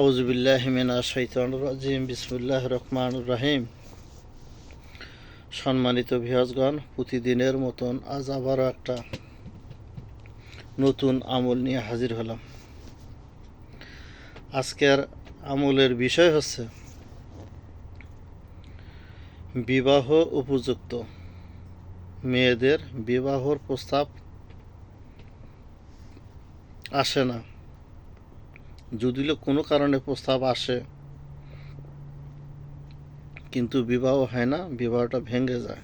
আউজবিল্লাহমিনা শৈতান রাজিম বিসমুল্লাহ রহমান রাহিম সম্মানিত ভিয়াজগণ প্রতিদিনের মতন আজ আবারও একটা নতুন আমল নিয়ে হাজির হলাম। আজকের আমলের বিষয় হচ্ছে বিবাহ উপযুক্ত মেয়েদের বিবাহর প্রস্তাব আসে না। যদিও কোনো কারণে প্রস্তাব আসে, কিন্তু বিবাহ হয় না, বিবাহটা ভেঙে যায়।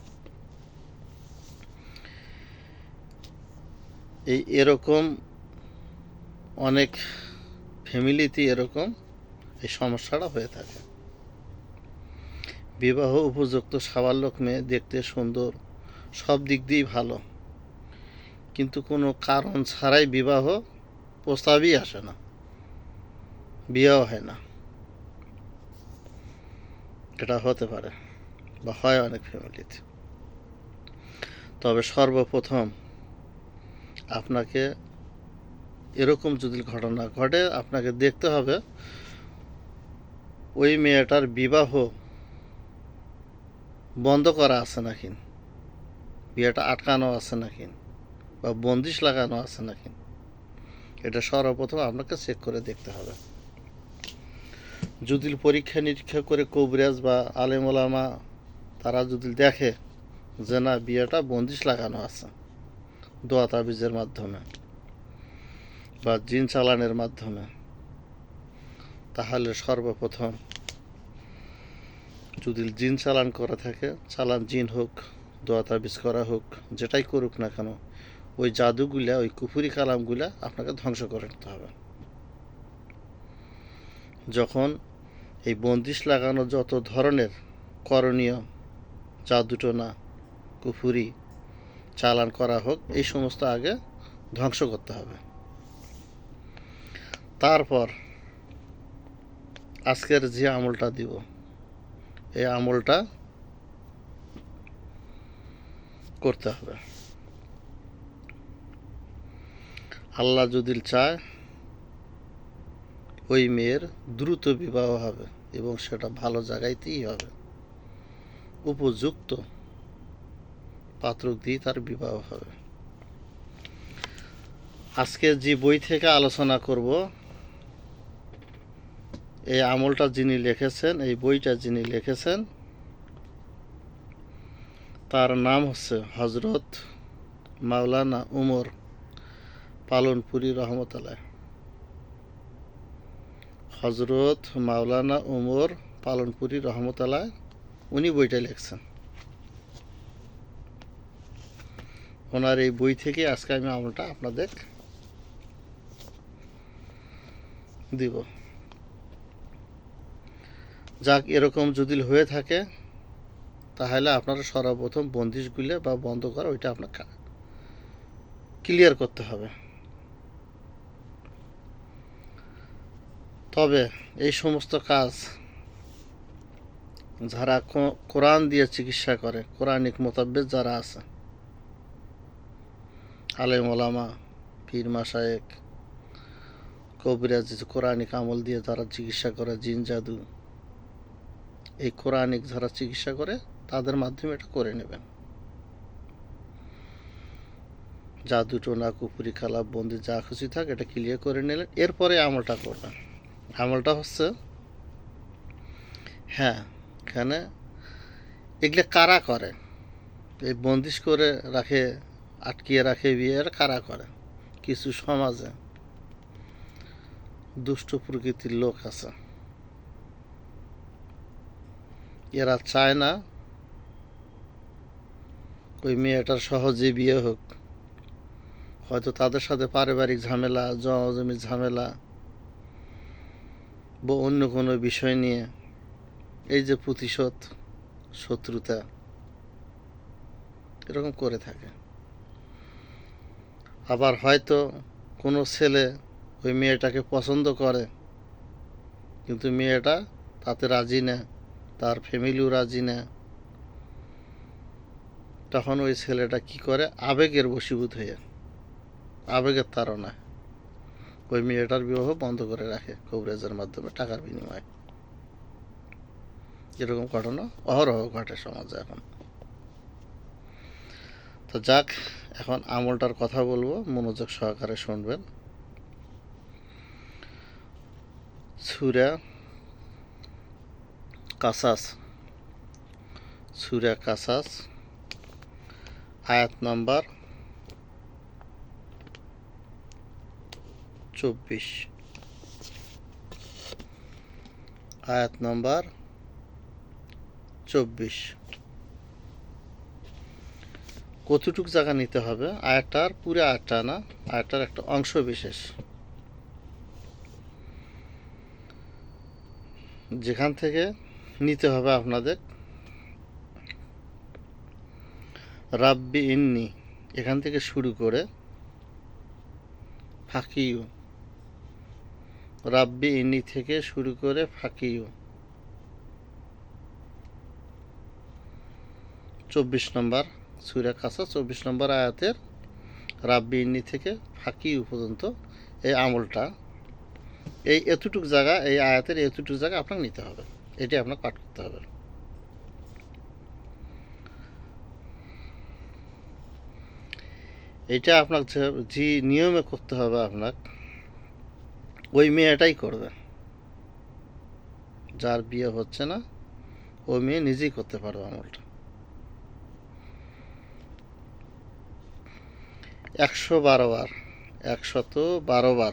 এই এরকম অনেক ফ্যামিলিতে এরকম এই সমস্যাটা হয়ে থাকে। বিবাহ উপযুক্ত সাবালক মেয়ে দেখতে সুন্দর, সব দিক দিয়েই ভালো। কিন্তু কোনো কারণ ছাড়াই বিবাহ প্রস্তাবই আসে না। বিয়েও হয় না। এটা হতে পারে বা হয় অনেক ফ্যামিলিতে। তবে সর্বপ্রথম আপনাকে এরকম যদি ঘটনা ঘটে, আপনাকে দেখতে হবে, ওই মেয়েটার বিবাহ বন্ধ করা আছে নাকি? বিয়েটা আটকানো আছে নাকি? বা বন্দিশ লাগানো আছে নাকি? এটা সর্বপ্রথম আপনাকে চেক করে দেখতে হবে। যদি পরীক্ষা নিরীক্ষা করে কবরেজ বা আলেমোলামা তারা যদি দেখে যে না, বিয়েটা বন্দিশ লাগানো আছে দোয়া তাবিজের মাধ্যমে বা জিন চালানের মাধ্যমে। তাহলে সর্বপ্রথম যদি জিন চালান করা থাকে, চালান জিন হোক, দোয়া তাবিজ করা হোক, যেটাই করুক না কেন, ওই জাদুগুলা, ওই কুফুরি কালামগুলা আপনাকে ধ্বংস করে নিতে হবে। যখন এই বন্দিশ লাগানো যত ধরনের করণীয় জাদুটোনা কুফুরি চালান করা হোক, এই সমস্ত আগে ধ্বংস করতে হবে। তারপর আজকের যে আমলটা দিব, এই আমলটা করতে হবে। আল্লাহ যদি চায় ওই মেয়ের দ্রুত বিবাহ হবে এবং সেটা ভালো জায়গায়তেই হবে। উপযুক্ত পাত্র দিয়ে তার বিবাহ হবে। আজকে যে বই থেকে আলোচনা করব, এই আমলটা যিনি লিখেছেন, এই বইটা যিনি লিখেছেন, তার নাম হচ্ছে হজরত মাওলানা উমর পালনপুরি রহমতাল্লাহ। হজরত মাওলানা উমর পালনপুরি রহমতাল্লাহ, উনি বইটা লিখছেন। ওনার এই বই থেকে আজকে আমি আমলটা আপনাদের দিব। যাক, এরকম যদি হয়ে থাকে, তাহলে আপনারা সর্বপ্রথম বন্দিশগুলো বা বন্ধ করা, ওইটা আপনাকে ক্লিয়ার করতে হবে। তবে এই সমস্ত কাজ যারা কোরআন দিয়ে চিকিৎসা করে, কোরআনিক মোতাবেক যারা আছে, আলেম ওলামা, পীর মাসায়েক কবিরাজ কোরআনিক আমল দিয়ে যারা চিকিৎসা করে, জিন, জাদু, এই কোরআনিক যারা চিকিৎসা করে, তাদের মাধ্যমে এটা করে নেবেন। জাদু, টোনা, কুপুরি, খালা, বন্দি, যা খুশি থাক, এটা ক্লিয়ার করে নিলেন, এরপরে আমলটা করবেন। আমলটা হচ্ছে হ্যাঁ এখানে এগুলো কারা করে? এই বন্দিশ করে রাখে, আটকিয়ে রাখে বিয়ে এরা কারা করে? কিছু সমাজে দুষ্ট প্রকৃতির লোক আছে। এরা চায় না ওই মেয়েটার সহজে বিয়ে হোক। হয়তো তাদের সাথে পারিবারিক ঝামেলা জমির ঝামেলা বা অন্য কোনো বিষয় নিয়ে এই যে প্রতিশোধ, শত্রুতা, এরকম করে থাকে। আবার হয়তো কোনো ছেলে ওই মেয়েটাকে পছন্দ করে, কিন্তু মেয়েটা তাতে রাজি না, তার ফ্যামিলিও রাজি না। তখন ওই ছেলেটা কি করে? আবেগের বশীভূত হয়ে, আবেগের তাড়না ওই মেয়েটার বিবাহ বন্ধ করে রাখে কবরেজের মাধ্যমে টাকার বিনিময়ে। এরকম ঘটনা অহরহ ঘটে সমাজে এখন। তো যাক, এখন আমলটার কথা বলব, মনোযোগ সহকারে শুনবেন। সুরা কাসাস। সুরা কাসাস, আয়াত নাম্বার চব্বিশ। আয়াত নম্বর চব্বিশ। কতটুক জায়গা নিতে হবে? আয়াতটার পুরো আয়াতটা না? আয়াতটার একটা অংশ বিশেষ। যেখান থেকে নিতে হবে আপনাদের, রাব্বি ইন্নি এখান থেকে শুরু করে, ফাঁকিউ রাব্বি ইন্নি থেকে শুরু করে ফাঁকিউ চব্বিশ নম্বর সুরা কাসা চব্বিশ নম্বর আয়াতের রাব্বি ইন্নি থেকে ফাঁকিউ পর্যন্ত এই আমলটা, এই এতটুক জায়গা, এই আয়াতের এতটুক জায়গা আপনাকে নিতে হবে। এটি আপনাকে পাঠ করতে হবে। এটা আপনার যে- নিয়মে করতে হবে আপনার ওই মেয়েটাই করবে। যার বিয়ে হচ্ছে না ওই মেয়ে নিজেই করতে পারবে আমলটা। একশো বারো বার, একশত বারো বার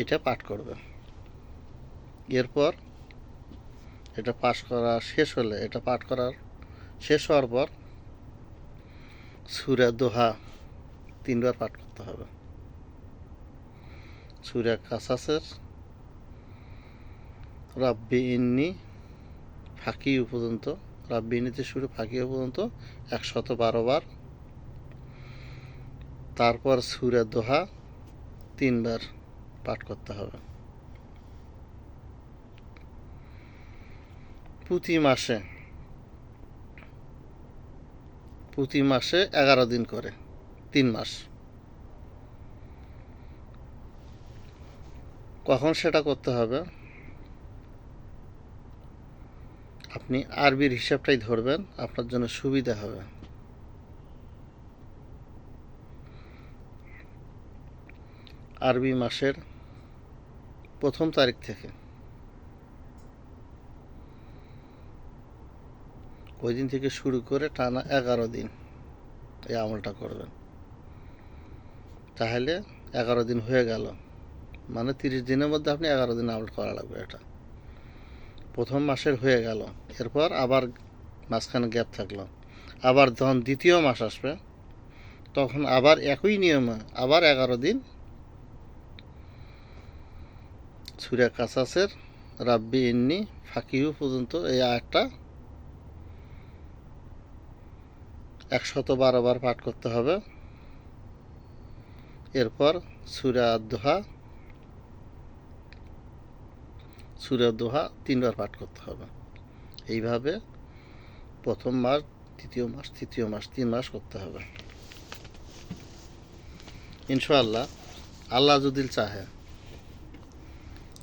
এটা পাঠ করবে। এরপর এটা পাশ করা শেষ হলে, এটা পাঠ করার শেষ হওয়ার পর সুরা দোহা তিনবার পাঠ করতে হবে। সুরা কাসাসের রাব্বি ইন্নি ফাঁকি পর্যন্ত, রাব্বি ইন্নিতে শুরু ফাঁকি পর্যন্ত একশত বারো বার। তারপর সুরা দোহা তিনবার পাঠ করতে হবে। প্রতি মাসে প্রতি মাসে এগারো দিন করে, তিন মাস। কখন সেটা করতে হবে? আপনি আরবির হিসাবটাই ধরবেন, আপনার জন্য সুবিধা হবে। আরবি মাসের প্রথম তারিখ থেকে। ওই দিন থেকে শুরু করে টানা এগারো দিন এই আমলটা করবেন। তাহলে এগারো দিন হয়ে গেল। মানে তিরিশ দিনের মধ্যে আপনি এগারো দিন আমল করা লাগবে এটা। প্রথম মাসের হয়ে গেল। এরপর আবার মাঝখানে গ্যাপ থাকল। আবার যখন দ্বিতীয় মাস আসবে, তখন আবার একই নিয়মে আবার এগারো দিন সুরে কাসাসের রাব্বি ইন্নি ফাকিহু পর্যন্ত এই আয়াতটা একশত বারো বার পাঠ করতে হবে। এরপর সুরা দোহা সুরা দোহা তিনবার পাঠ করতে হবে। এইভাবে প্রথম মাস, দ্বিতীয় মাস, তৃতীয় মাস, তিন মাস করতে হবে। ইনশাআল্লাহ, আল্লাহ যদি চাহে,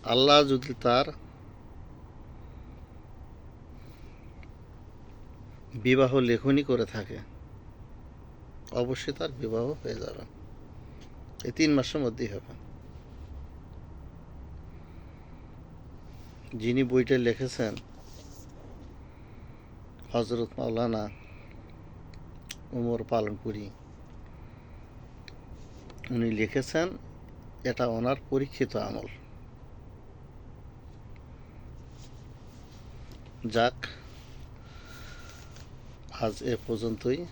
আল্লাহ যদি তার বিবাহ লেখনী করে থাকে, অবশ্যই তার বিবাহ হয়ে যাবে। এই তিন মাসের মধ্যেই হবে। যিনি বইটা লিখেছেন হজরত মাওলানা উমর পালনপুরি, উনি লিখেছেন, এটা ওনার পরীক্ষিত আমল। যাক, আজ এ পর্যন্তই।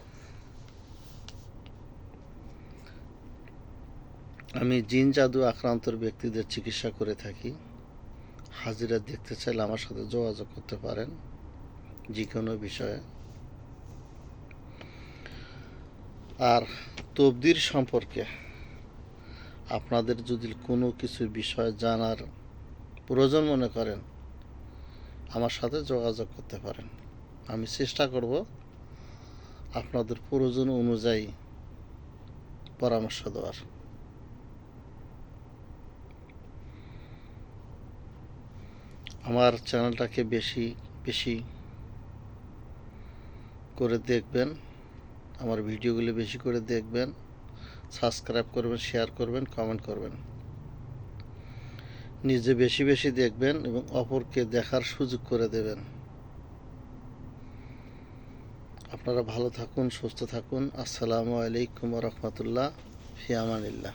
আমি জিন জাদু আক্রান্তর ব্যক্তিদের চিকিৎসা করে থাকি। হাজিরা দেখতে চাইলে আমার সাথে যোগাযোগ করতে পারেন, যে কোনো বিষয়ে। আর তবদির সম্পর্কে আপনাদের যদি কোনো কিছু বিষয় জানার প্রয়োজন মনে করেন, আমার সাথে যোগাযোগ করতে পারেন। আমি চেষ্টা করব আপনাদের প্রয়োজন অনুযায়ী পরামর্শ দেওয়ার। আমার চ্যানেলটাকে বেশি বেশি করে দেখবেন, আমার ভিডিওগুলি বেশি করে দেখবেন, সাবস্ক্রাইব করবেন, শেয়ার করবেন, কমেন্ট করবেন। নিজে বেশি বেশি দেখবেন এবং অপরকে দেখার সুযোগ করে দেবেন। আপনারা ভালো থাকুন, সুস্থ থাকুন। আসসালামু আলাইকুম রহমতুল্লাহ ফিয়ামানিল্লাহ